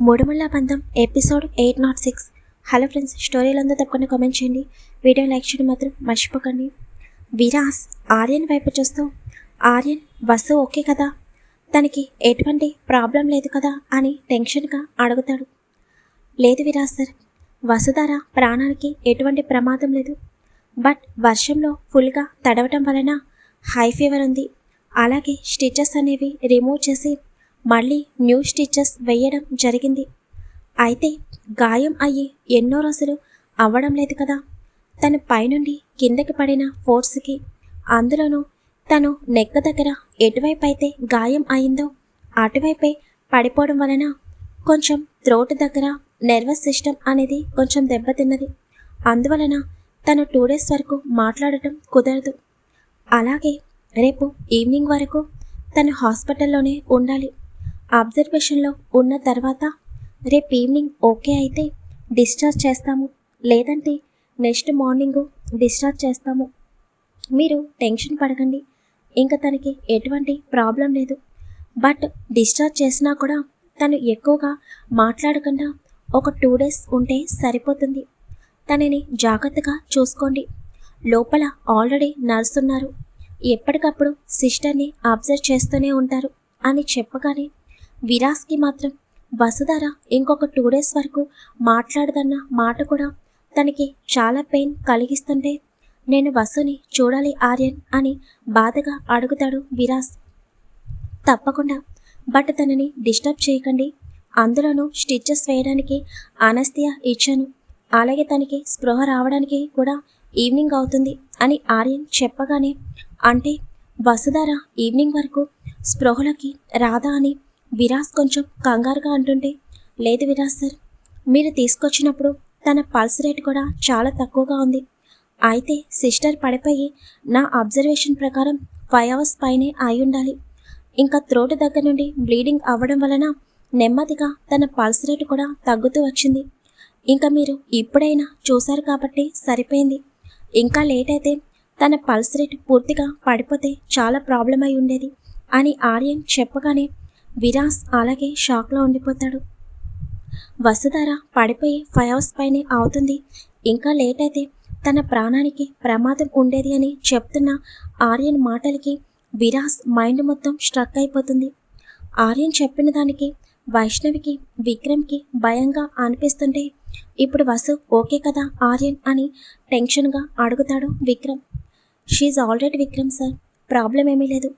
మూడుమల్ల బంధం episode eight nought six. Hello friends స్టోరీలు స్టోరీలంతా తప్పకుండా కామెంట్ చేయండి. వీడియో లైక్ చేయడం మాత్రం మర్చిపోకండి. విరాస్ ఆర్యన్ వైపు చూస్తూ ఆర్యన్ బస్సు ఓకే కదా? తనకి ఎటువంటి ప్రాబ్లం లేదు కదా? అని టెన్షన్గా అడుగుతాడు. లేదు విరాస్ సార్ వసుధార ప్రాణానికి ఎటువంటి ప్రమాదం లేదు. బట్ వర్షంలో ఫుల్గా తడవటం వలన హై ఫీవర్ ఉంది. అలాగే స్టిచెస్ అనేవి రిమూవ్ చేసి మళ్ళీ న్యూ స్టిచెస్ వేయడం జరిగింది. అయితే గాయం అయ్యి ఎన్నో రోజులు అవ్వడం లేదు కదా. తను పైనుండి కిందకి పడిన ఫోర్స్కి అందులోనూ తను నెక్క దగ్గర ఎటువైపు అయితే గాయం అయిందో అటువైపే పడిపోవడం వలన కొంచెం త్రోట్ దగ్గర నర్వస్ సిస్టమ్ అనేది కొంచెం దెబ్బతిన్నది. అందువలన తను టూ డేస్ వరకు మాట్లాడటం కుదరదు. అలాగే రేపు ఈవినింగ్ వరకు తను హాస్పిటల్లోనే ఉండాలి. అబ్జర్వేషన్లో ఉన్న తర్వాత రేపు ఈవినింగ్ ఓకే అయితే డిశ్చార్జ్ చేస్తాము. లేదంటే నెక్స్ట్ మార్నింగ్ డిశ్చార్జ్ చేస్తాము. మీరు టెన్షన్ పడకండి. ఇంకా తనకి ఎటువంటి ప్రాబ్లం లేదు. బట్ డిశ్చార్జ్ చేసినా కూడా తను ఎక్కువగా మాట్లాడకుండా ఒక టూ డేస్ ఉంటే సరిపోతుంది. తనని జాగ్రత్తగా చూసుకోండి. లోపల ఆల్రెడీ నర్స్ ఉన్నారు. ఎప్పటికప్పుడు సిస్టర్ని అబ్జర్వ్ చేస్తూనే ఉంటారు అని చెప్పగానే విరాస్కి మాత్రం వసుధార ఇంకొక టూ డేస్ వరకు మాట్లాడదన్న మాట కూడా తనకి చాలా పెయిన్ కలిగిస్తుంటే నేను వసుని చూడాలి ఆర్యన్ అని బాధగా అడుగుతాడు విరాస్ తప్పకుండా బట్ తనని డిస్టర్బ్ చేయకండి. అందులోనూ స్టిచ్చెస్ వేయడానికి అనస్తియా ఇచ్చాను. అలాగే తనకి స్పృహ రావడానికి కూడా ఈవినింగ్ అవుతుంది అని ఆర్యన్ చెప్పగానే అంటే వసుధార ఈవినింగ్ వరకు స్పృహలకి రాదా అని విరాస్ కొంచెం కంగారుగా అంటుంటే లేదు విరాస్ సార్ మీరు తీసుకొచ్చినప్పుడు తన పల్స్ రేట్ కూడా చాలా తక్కువగా ఉంది. అయితే సిస్టర్ పడిపోయి నా అబ్జర్వేషన్ ప్రకారం ఫైవ్ అవర్స్ పైనే అయి ఉండాలి. ఇంకా త్రోట్ దగ్గర నుండి బ్లీడింగ్ అవ్వడం వలన నెమ్మదిగా తన పల్స్ రేట్ కూడా తగ్గుతూ వచ్చింది. ఇంకా మీరు ఇప్పుడైనా చూశారు కాబట్టి సరిపోయింది. ఇంకా లేట్ అయితే తన పల్స్ రేట్ పూర్తిగా పడిపోతే చాలా ప్రాబ్లం అయి ఉండేది అని ఆర్యన్ చెప్పగానే విరాస్ అలాగే షాక్లో ఉండిపోతాడు. వసుధార పడిపోయి ఫైవ్ అవర్స్ పైనే అవుతుంది. ఇంకా లేట్ అయితే తన ప్రాణానికి ప్రమాదం ఉండేది అని చెప్తున్న ఆర్యన్ మాటలకి విరాస్ మైండ్ మొత్తం స్ట్రక్ అయిపోతుంది. ఆర్యన్ చెప్పిన దానికి వైష్ణవికి విక్రమ్కి భయంగా అనిపిస్తుంటే ఇప్పుడు వసు ఓకే కదా ఆర్యన్ అని టెన్షన్గా అడుగుతాడు Vikram. She already Vikram sir problem ఏమీ లేదు.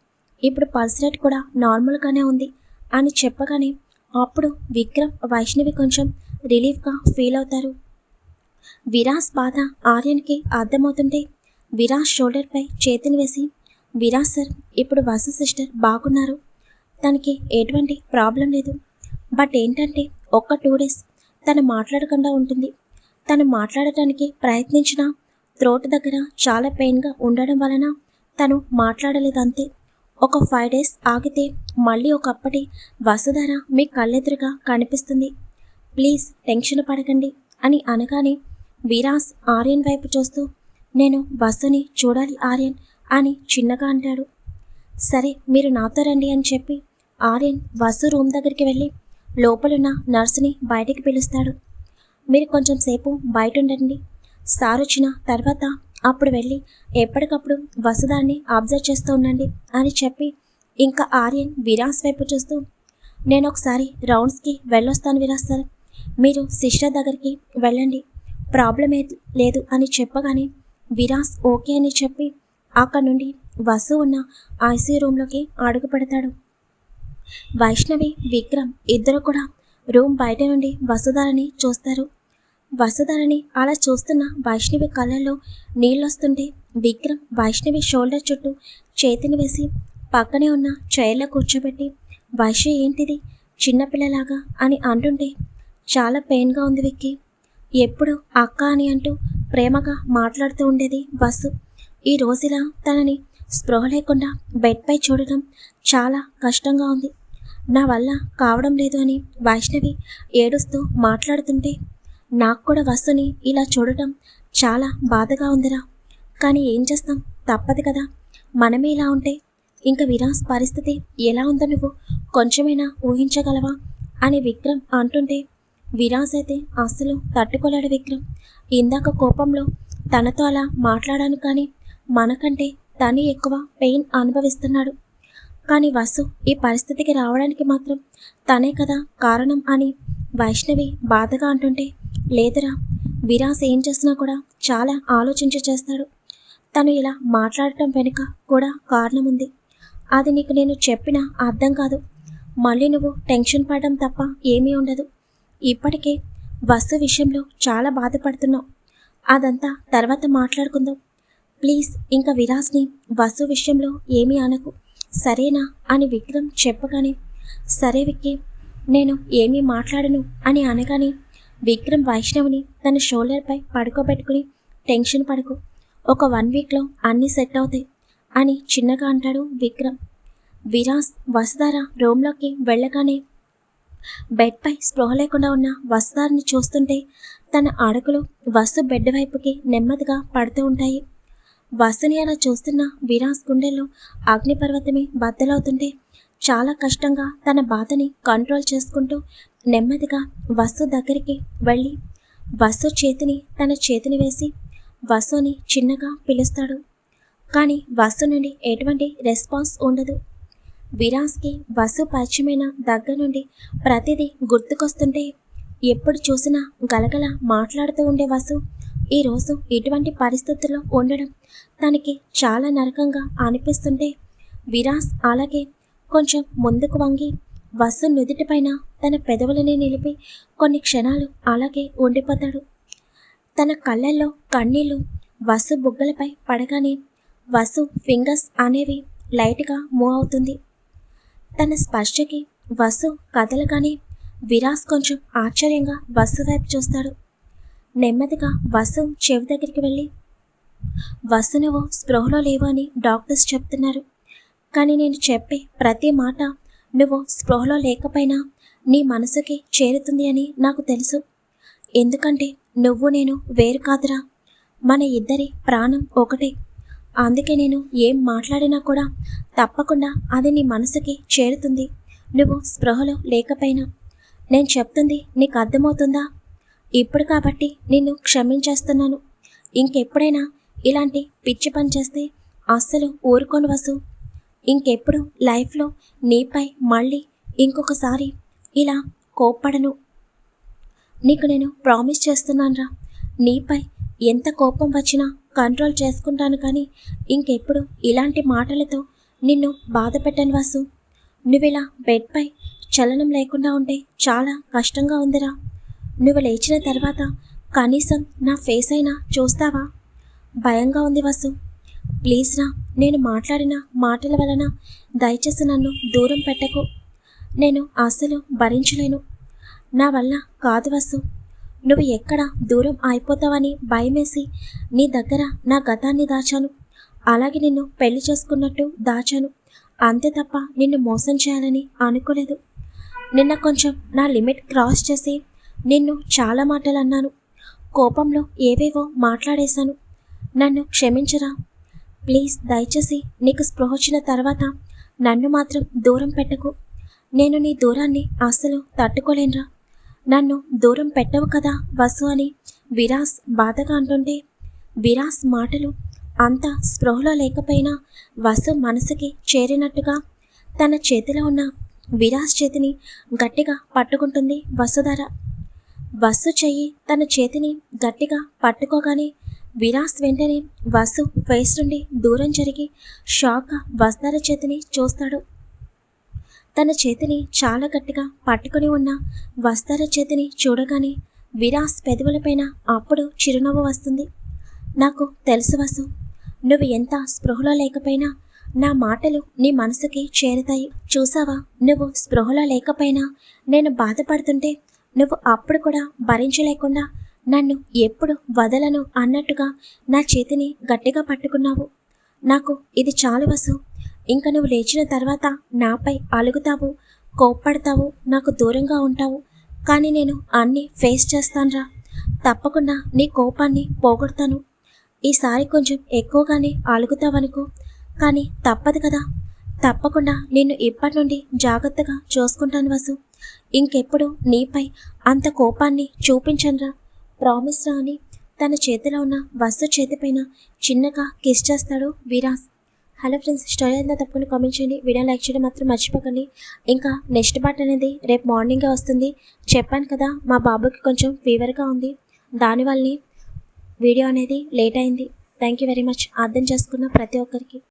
ఇప్పుడు పల్స్ రేట్ కూడా నార్మల్గానే ఉంది. అని చెప్పగానే అప్పుడు విక్రమ్ వైష్ణవి కొంచెం రిలీఫ్గా ఫీల్ అవుతారు. విరాస్ బాధ ఆర్యన్కి అర్థమవుతుంటే విరాస్ షోల్డర్పై చేతిని వేసి విరాస్ సార్ ఇప్పుడు వసు సిస్టర్ బాగున్నారు. తనకి ఎటువంటి ప్రాబ్లం లేదు. బట్ ఏంటంటే ఒక్క టూ డేస్ తను మాట్లాడకుండా ఉంటుంది. తను మాట్లాడటానికి ప్రయత్నించిన త్రోట్ దగ్గర చాలా పెయిన్గా ఉండడం వలన తను మాట్లాడలేదు అంతే ఒక ఫైవ్ డేస్ ఆగితే మళ్ళీ ఒకప్పటి వసుధర మీ కళ్ళెదురుగా కనిపిస్తుంది. ప్లీజ్ టెన్షన్ పడకండి అని అనగానే విరాస్ ఆర్యన్ వైపు చూస్తూ నేను వసుని చూడాలి ఆర్యన్ అని చిన్నగా అంటాడు. సరే మీరు నాతో రండి అని చెప్పి ఆర్యన్ వసు రూమ్ దగ్గరికి వెళ్ళి లోపలున్న నర్సుని బయటికి పిలుస్తాడు. మీరు కొంచెం సేపు బయట ఉండండి. సార్ వచ్చిన తర్వాత అప్పుడు వెళ్ళి ఎప్పటికప్పుడు వసుదాన్ని అబ్జర్వ్ చేస్తూ ఉండండి అని చెప్పి ఇంకా ఆర్యన్ విరాస్ వైపు చూస్తూ నేను ఒకసారి రౌండ్స్కి వెళ్ళొస్తాను విరాస్ సార్ మీరు సిస్టర్ దగ్గరికి వెళ్ళండి. ప్రాబ్లం ఏ లేదు అని చెప్పగానే విరాస్ ఓకే అని చెప్పి అక్కడ నుండి వసు ఉన్న ఐసీయూ రూమ్లోకి అడుగు పెడతాడు. వైష్ణవి విక్రమ్ ఇద్దరు కూడా రూమ్ బయట నుండి వసుధారని చూస్తారు. వసుధరని అలా చూస్తున్న వైష్ణవి కళ్ళల్లో నీళ్ళొస్తుంటే విక్రమ్ వైష్ణవి షోల్డర్ చుట్టూ చేతిని వేసి పక్కనే ఉన్న చైర్లో కూర్చోబెట్టి వైష్ణవి ఏంటిది? చిన్నపిల్లలాగా? అని అంటుంటే చాలా పెయిన్గా ఉంది విక్కి. ఎప్పుడు అక్క అని అంటూ ప్రేమగా మాట్లాడుతూ ఉండేది వసు. ఈ రోజులా తనని స్పృహ లేకుండా బెడ్పై చూడడం చాలా కష్టంగా ఉంది. నా వల్ల కావడం లేదు అని వైష్ణవి ఏడుస్తూ మాట్లాడుతుంటే నాకు కూడా వసుని ఇలా చూడటం చాలా బాధగా ఉందిరా. కానీ ఏం చేస్తాం? తప్పదు కదా. మనమే ఇలా ఉంటే ఇంకా విరాస్ పరిస్థితి ఎలా ఉందో నువ్వు కొంచెమైనా ఊహించగలవా? అని విక్రమ్ అంటుంటే విరాజ్ అయితే అస్సలు తట్టుకోలేడు విక్రమ్. ఇందాక కోపంలో తనతో అలా మాట్లాడాను కానీ మనకంటే తను ఎక్కువ పెయిన్ అనుభవిస్తున్నాడు. కానీ వసు ఈ పరిస్థితికి రావడానికి మాత్రం తనే కదా కారణం అని వైష్ణవి బాధగా అంటుంటే లేదురా. విరాస్ ఏం చేసినా కూడా చాలా ఆలోచించి చేస్తాడు. తను ఇలా మాట్లాడటం వెనుక కూడా కారణం ఉంది. అది నీకు నేను చెప్పినా అర్థం కాదు. మళ్ళీ నువ్వు టెన్షన్ పడడం తప్ప ఏమీ ఉండదు. ఇప్పటికే వస్తు విషయంలో చాలా బాధపడుతున్నావు. అదంతా తర్వాత మాట్లాడుకుందాం. ప్లీజ్ ఇంకా విరాస్ని వస్తు విషయంలో ఏమీ అనకు. సరేనా అని విక్రమ్ చెప్పగానే సరే విక్కి నేను ఏమీ మాట్లాడను అని అనగానే విక్రమ్ వైష్ణవిని తన షోల్డర్పై పడుకోబెట్టుకుని టెన్షన్ పడకు. ఒక వన్ వీక్లో అన్నీ సెట్ అవుతాయి అని చిన్నగా అంటాడు విక్రమ్. విరాస్ వసుధార రూమ్లోకి వెళ్ళగానే బెడ్పై స్పృహ లేకుండా ఉన్న వసుధారని చూస్తుంటే తన అడుగులు వసు బెడ్ వైపుకి నెమ్మదిగా పడుతూ ఉంటాయి. వసుని అలా చూస్తున్న విరాస్ గుండెల్లో అగ్నిపర్వతమే బద్దలవుతుంటే చాలా కష్టంగా తన బాధని కంట్రోల్ చేసుకుంటూ నెమ్మదిగా వసు దగ్గరికి వెళ్ళి వసు చేతిని తన చేతిని వేసి వసుని చిన్నగా పిలుస్తాడు. కానీ వసు నుండి ఎటువంటి రెస్పాన్స్ ఉండదు. విరాస్కి వసు పరిచయమైన దగ్గర నుండి ప్రతిదీ గుర్తుకొస్తుంటే ఎప్పుడు చూసినా గలగల మాట్లాడుతూ ఉండే వసు ఈరోజు ఇటువంటి పరిస్థితుల్లో ఉండడం తనకి చాలా నరకంగా అనిపిస్తుంటే విరాస్ అలాగే కొంచెం ముందుకు వంగి వసు నుదుటిపైన తన పెదవులని నిలిపి కొన్ని క్షణాలు అలాగే ఉండిపోతాడు. తన కళ్ళల్లో కన్నీళ్ళు వసు బుగ్గలపై పడగానే వసు ఫింగర్స్ అనేవి లైట్గా మూవ్ అవుతుంది. తన స్పర్శకి వసు కదలగానే విరాస్ కొంచెం ఆశ్చర్యంగా వసు వైపు చూస్తాడు. నెమ్మదిగా వసు చెవి దగ్గరికి వెళ్ళి వసు నువ్వు స్పృహలో లేవు అని డాక్టర్స్ చెప్తున్నారు. కానీ నేను చెప్పే ప్రతి మాట నువ్వు స్పృహలో లేకపోయినా నీ మనసుకి చేరుతుంది అని నాకు తెలుసు. ఎందుకంటే నువ్వు నేను వేరు కాదురా. మన ఇద్దరి ప్రాణం ఒకటే. అందుకే నేను ఏం మాట్లాడినా కూడా తప్పకుండా అది నీ మనసుకి చేరుతుంది. నువ్వు స్పృహలో లేకపోయినా. నేను చెప్తుంది నీకు అర్థమవుతుందా? ఇప్పుడు కాబట్టి నిన్ను క్షమించేస్తున్నాను. ఇంకెప్పుడైనా ఇలాంటి పిచ్చి పని చేస్తే అస్సలు ఊరుకొని వసు ఇంకెప్పుడు లైఫ్లో నీపై మళ్ళీ ఇంకొకసారి ఇలా కోప్పడను. నీకు నేను ప్రామిస్ చేస్తున్నానురా. నీపై ఎంత కోపం వచ్చినా కంట్రోల్ చేసుకుంటాను కానీ ఇంకెప్పుడు ఇలాంటి మాటలతో నిన్ను బాధ పెట్టను వాసు. నువ్విలా బెడ్పై చలనం లేకుండా ఉంటే చాలా కష్టంగా ఉందిరా. నువ్వు లేచిన తర్వాత కనీసం నా ఫేస్ అయినా చూస్తావా? భయంగా ఉంది వసు. ప్లీజ్ రా నేను మాట్లాడిన మాటల వలన దయచేసి నన్ను దూరం పెట్టకు. నేను అసలు భరించలేను. నా వల్ల కాదు వసు. నువ్వు ఎక్కడ దూరం అయిపోతావని భయమేసి నీ దగ్గర నా గతాన్ని దాచాను. అలాగే నిన్ను పెళ్ళి చేసుకున్నట్టు దాచాను. అంతే తప్ప నిన్ను మోసం చేయాలని అనుకోలేదు. నిన్న కొంచెం నా లిమిట్ క్రాస్ చేసి నిన్ను చాలా మాటలు అన్నాను. కోపంలో ఏవేవో మాట్లాడేశాను. నన్ను క్షమించరా ప్లీజ్ దయచేసి నీకు స్పృహ వచ్చిన తర్వాత నన్ను మాత్రం దూరం పెట్టకు. నేను నీ దూరాన్ని అసలు తట్టుకోలేనురా. నన్ను దూరం పెట్టవు కదా వసు అని విరాస్ బాధగా అంటుంటే విరాస్ మాటలు అంత స్పృహలో లేకపోయినా వసు మనసుకి చేరినట్టుగా తన చేతిలో ఉన్న విరాస్ చేతిని గట్టిగా పట్టుకుంటుంది వసుధార వసు చెయ్యి తన చేతిని గట్టిగా పట్టుకోగానే విరాస్ వెంటనే వసు ఫేస్ నుండి దూరం జరిగి షాక్ వస్తార చేతిని చూస్తాడు. తన చేతిని చాలా గట్టిగా పట్టుకుని ఉన్న వస్తార చేతిని చూడగానే విరాస్ పెదవులపైన అప్పుడు చిరునవ్వు వస్తుంది. నాకు తెలుసు వసు నువ్వు ఎంత స్పృహలో లేకపోయినా నా మాటలు నీ మనసుకి చేరుతాయి. చూసావా? నువ్వు స్పృహలో లేకపోయినా నేను బాధపడుతుంటే నువ్వు అప్పుడు కూడా భరించలేకుండా నన్ను ఎప్పుడు వదలను అన్నట్టుగా నా చేతిని గట్టిగా పట్టుకున్నావు. నాకు ఇది చాలు వసు. ఇంక నువ్వు లేచిన తర్వాత నాపై అలుగుతావు కోప్పడతావు నాకు దూరంగా ఉంటావు. కానీ నేను అన్నీ ఫేస్ చేస్తానురా. తప్పకుండా నీ కోపాన్ని పోగొడతాను. ఈసారి కొంచెం ఎక్కువగానే అలుగుతావనుకో. కానీ తప్పదు కదా. తప్పకుండా నిన్ను ఇప్పటి నుండి జాగ్రత్తగా చూసుకుంటాను వసు. ఇంకెప్పుడు నీపై అంత కోపాన్ని చూపించనురా. ప్రామిస్ రాని తన చేతిలో ఉన్న వస్తు చేతిపైన చిన్నగా కిస్ చేస్తాడు విరాస్. హలో ఫ్రెండ్స్ స్టోరీ అంతా తప్పకుండా కామెంట్ చేయండి. వీడియో లైక్ చేయడం మాత్రం మర్చిపోకండి. ఇంకా నెక్స్ట్ పార్ట్ అనేది రేపు మార్నింగే వస్తుంది. చెప్పాను కదా మా బాబుకి కొంచెం ఫీవర్గా ఉంది. దానివల్లనే వీడియో అనేది లేట్ అయింది. Thank you very much. అర్థం చేసుకున్న ప్రతి ఒక్కరికి.